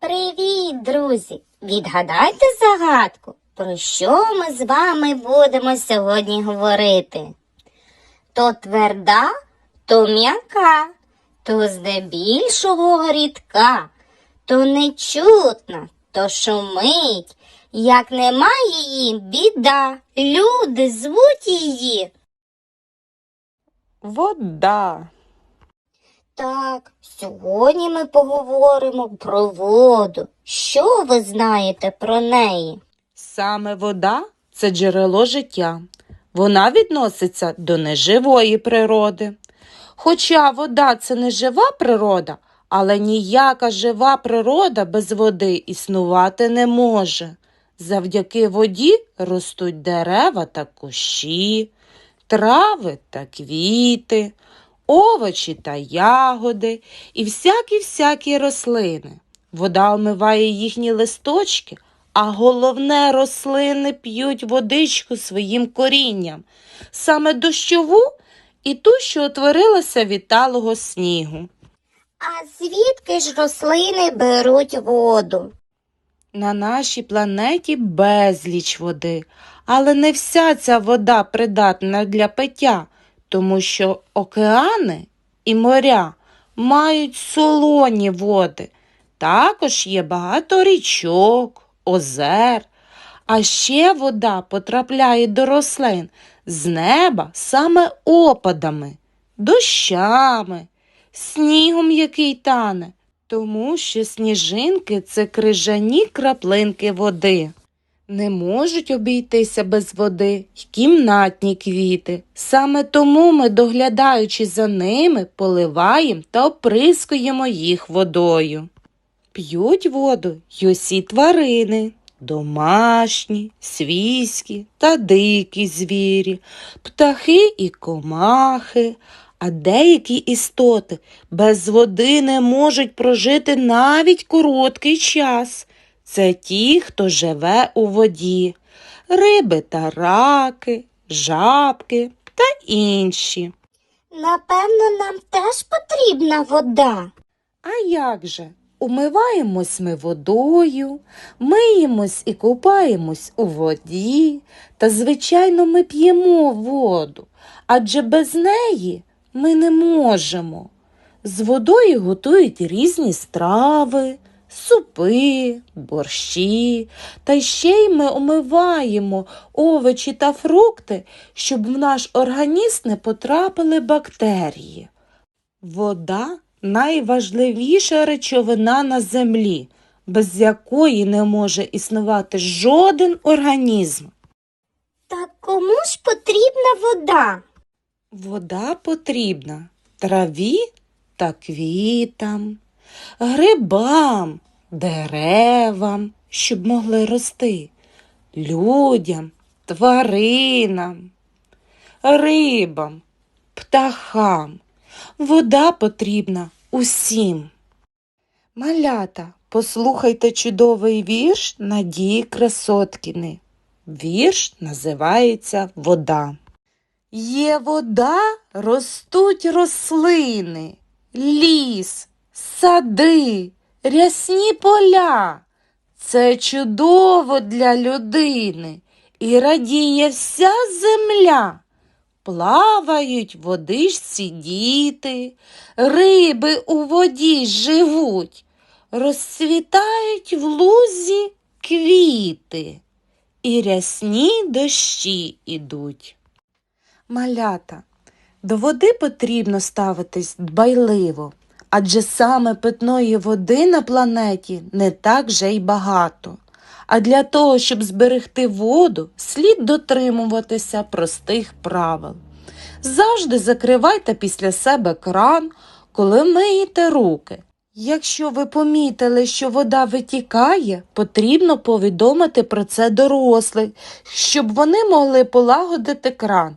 Привіт, друзі! Відгадайте загадку, про що ми з вами будемо сьогодні говорити. То тверда, то м'яка, то здебільшого рідка, то нечутна, то шумить. Як немає її, біда, люди звуть її. Вода. Так, сьогодні ми поговоримо про воду. Що ви знаєте про неї? Саме вода це джерело життя. Вона відноситься до неживої природи. Хоча вода це не жива природа, але ніяка жива природа без води існувати не може. Завдяки воді ростуть дерева та кущі, трави та квіти, овочі та ягоди і всякі-всякі рослини. Вода омиває їхні листочки, а головне рослини п'ють водичку своїм корінням, саме дощову і ту, що утворилася від талого снігу. А звідки ж рослини беруть воду? На нашій планеті безліч води, але не вся ця вода придатна для пиття, тому що океани і моря мають солоні води. Також є багато річок, озер. А ще вода потрапляє до рослин з неба саме опадами, дощами, снігом, який тане, тому що сніжинки це крижані краплинки води. Не можуть обійтися без води й кімнатні квіти. Саме тому ми, доглядаючи за ними, поливаємо та оприскуємо їх водою. П'ють воду й усі тварини, домашні, свійські та дикі звірі, птахи і комахи, а деякі істоти без води не можуть прожити навіть короткий час. Це ті, хто живе у воді, риби та раки, жабки та інші. Напевно, нам теж потрібна вода. А як же? Умиваємось ми водою, миємось і купаємось у воді, та, звичайно, ми п'ємо воду, адже без неї ми не можемо. З водою готують різні страви, супи, борщі, та ще й ми омиваємо овочі та фрукти, щоб в наш організм не потрапили бактерії. Вода найважливіша речовина на землі, без якої не може існувати жоден організм. Так кому ж потрібна вода? Вода потрібна траві та квітам, грибам, деревам, щоб могли рости, людям, тваринам, рибам, птахам. Вода потрібна усім. Малята, послухайте чудовий вірш Надії Красоткіни. Вірш називається Вода. Є вода, ростуть рослини, ліс, сади, рясні поля. Це чудово для людини і радіє вся земля. Плавають в водичці діти, риби у воді живуть, розцвітають в лузі квіти, і рясні дощі ідуть. Малята, до води потрібно ставитись дбайливо, адже саме питної води на планеті не так вже й багато. А для того, щоб зберегти воду, слід дотримуватися простих правил. Завжди закривайте після себе кран, коли миєте руки. Якщо ви помітили, що вода витікає, потрібно повідомити про це дорослих, щоб вони могли полагодити кран.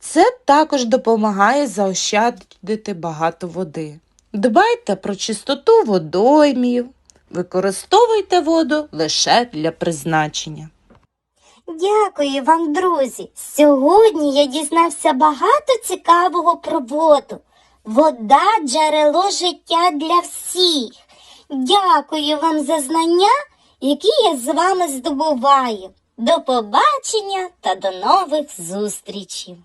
Це також допомагає заощадити багато води. Дбайте про чистоту водоймів, використовуйте воду лише для призначення. Дякую вам, друзі. Сьогодні я дізнався багато цікавого про воду. Вода джерело життя для всіх. Дякую вам за знання, які я з вами здобуваю. До побачення та до нових зустрічей.